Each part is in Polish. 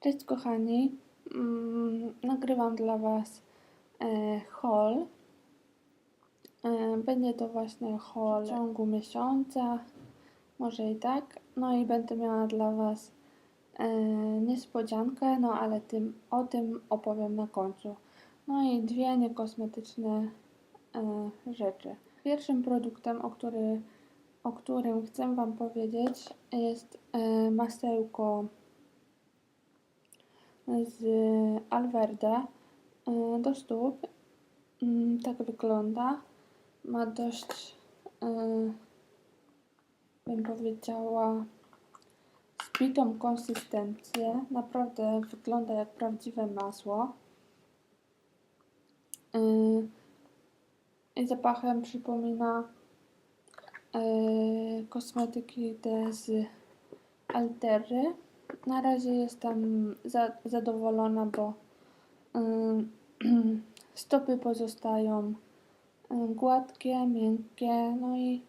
Cześć kochani, mm, nagrywam dla Was e, haul. E, będzie to właśnie haul w ciągu miesiąca, może i tak. No i będę miała dla Was e, niespodziankę, no ale tym, o tym opowiem na końcu. No i dwie niekosmetyczne e, rzeczy. Pierwszym produktem, o, który, o którym chcę Wam powiedzieć jest e, masełko z Alverde do stóp. Mm, Tak wygląda. Ma dość, y, bym powiedziała, zbitą konsystencję. Naprawdę wygląda jak prawdziwe masło. Y, I zapachem przypomina y, kosmetyki te z Altery. Na razie jestem za, zadowolona, bo stopy pozostają gładkie, miękkie, no i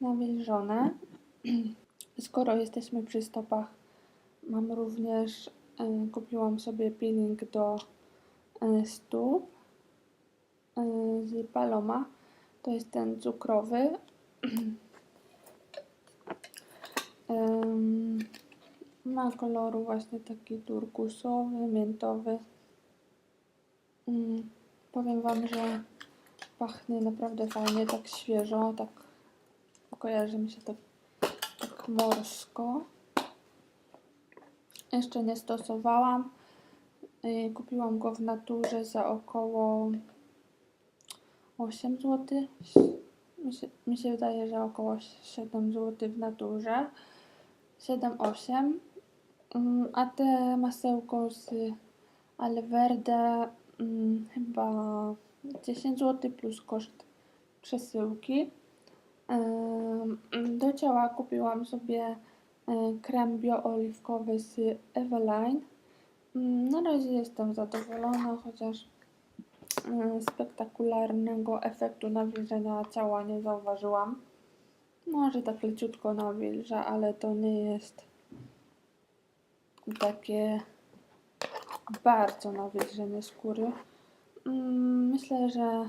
nawilżone. Skoro jesteśmy przy stopach, mam również, kupiłam sobie peeling do stóp z Paloma. To jest ten cukrowy. Ym, ma koloru właśnie taki turkusowy, miętowy. Mm, powiem Wam, że pachnie naprawdę fajnie, tak świeżo, tak kojarzy mi się tak, tak morsko. Jeszcze nie stosowałam. Yy, Kupiłam go w naturze za około 8 zł. Mi się, mi się wydaje, że około 7 zł w naturze. 7-8. Mm, A te masełko z Alverde mm, chyba 10 zł plus koszt przesyłki. Do ciała kupiłam sobie e, krem biooliwkowy z Eveline. Mm, Na razie jestem zadowolona, chociaż mm, spektakularnego efektu nawilżenia ciała nie zauważyłam. Może tak leciutko nawilża, ale to nie jest takie bardzo nawilżenie skóry. Mm, Myślę, że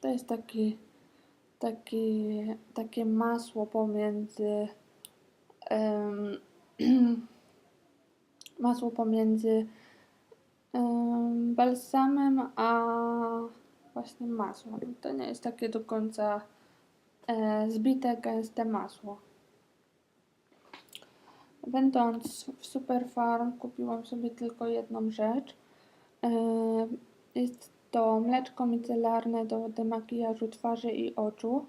to jest taki, taki, takie masło pomiędzy em, masło pomiędzy em, balsamem a właśnie masłem. To nie jest takie do końca e, zbite, gęste masło. Będąc w Superfarm kupiłam sobie tylko jedną rzecz. E, Jest to mleczko micelarne do demakijażu twarzy i oczu.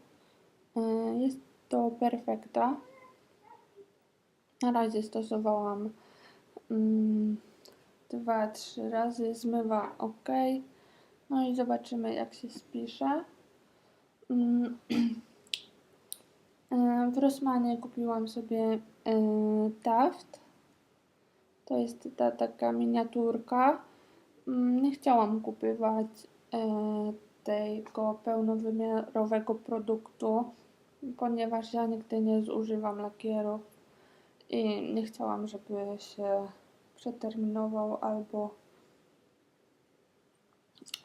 E, Jest to Perfekta. Na razie stosowałam mm, dwa, trzy razy. Zmywa ok. No i zobaczymy jak się spisze. Mm, E, W Rossmanie kupiłam sobie Taft. To jest ta taka miniaturka. Mm, Nie chciałam kupować e, tego pełnowymiarowego produktu, ponieważ ja nigdy nie zużywam lakieru i nie chciałam, żeby się przeterminował albo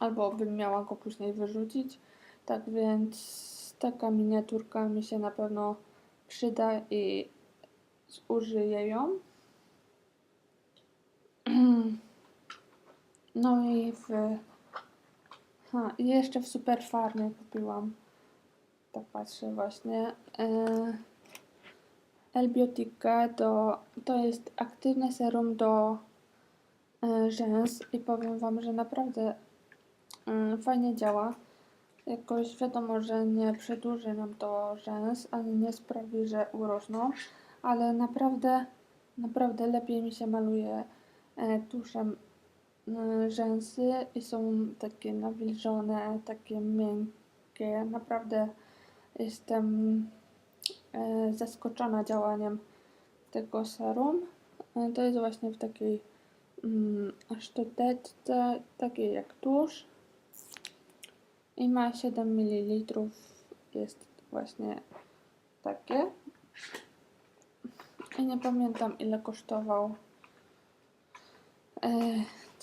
albo bym miała go później wyrzucić. Tak więc taka miniaturka mi się na pewno przyda i zużyję ją. No i w. Ha, jeszcze w Superfarmie kupiłam. Tak patrzę właśnie. E, Elbiotica do. To jest aktywne serum do e, rzęs i powiem Wam, że naprawdę mm, fajnie działa. Jakoś wiadomo, że nie przedłuży nam to rzęs, ani nie sprawi, że urosną, ale naprawdę, naprawdę lepiej mi się maluje e, tuszem e, rzęsy i są takie nawilżone, takie miękkie. Naprawdę jestem e, zaskoczona działaniem tego serum. To jest właśnie w takiej mm, takiej jak tusz i ma 7 ml. Jest właśnie takie. I nie pamiętam ile kosztował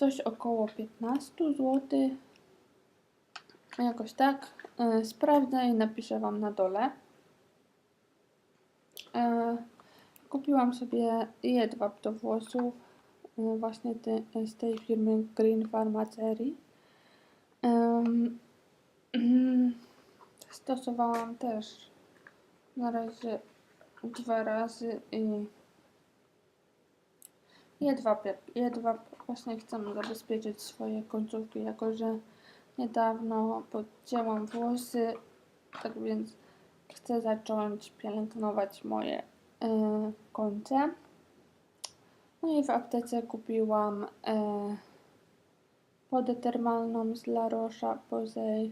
coś około 15 zł. Jakoś tak. E, sprawdzę i napiszę Wam na dole. E, kupiłam sobie jedwab do włosów e, właśnie z tej firmy Green Pharmacerii. Em, stosowałam też na razie dwa razy i jedwab, jedwab właśnie chcę zabezpieczyć swoje końcówki, jako że niedawno podcięłam włosy, tak więc chcę zacząć pielęgnować moje y, końce. No i w aptece kupiłam y, wodę termalną z La Roche-Posay.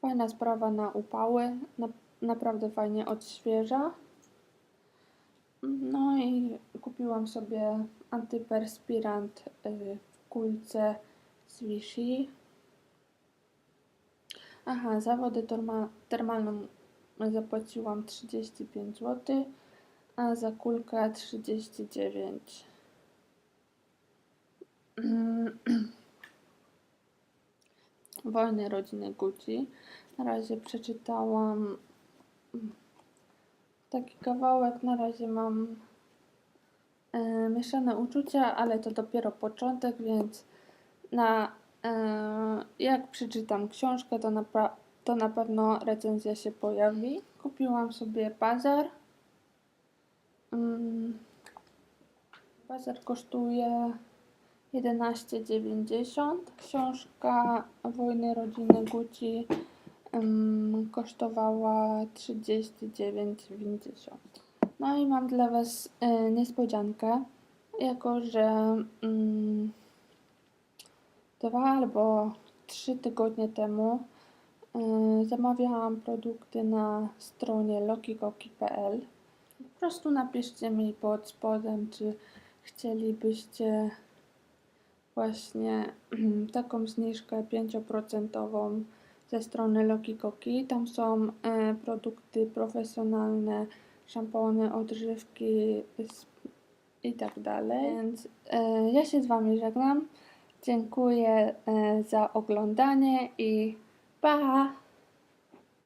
Fajna sprawa na upały, na, naprawdę fajnie odświeża. No i kupiłam sobie antyperspirant y, w kulce z Vichy. Aha, za wodę terma- termalną zapłaciłam 35 zł, a za kulkę 39. Mm. Wojny rodziny Gucci. Na razie przeczytałam taki kawałek. Na razie mam e, mieszane uczucia, ale to dopiero początek, więc na, e, jak przeczytam książkę, to na, to na pewno recenzja się pojawi. Kupiłam sobie bazar. Mm, bazar kosztuje 11,90. Książka Wojny rodziny Gucci em, kosztowała 39,90. No i mam dla Was e, niespodziankę, jako że mm, dwa albo trzy tygodnie temu e, zamawiałam produkty na stronie lokikoki.pl. Po prostu napiszcie mi pod spodem, czy chcielibyście właśnie taką zniżkę 5% ze strony Lokikoki. Tam są e, produkty profesjonalne, szampony, odżywki i tak dalej. Więc e, ja się z Wami żegnam. Dziękuję e, za oglądanie i pa!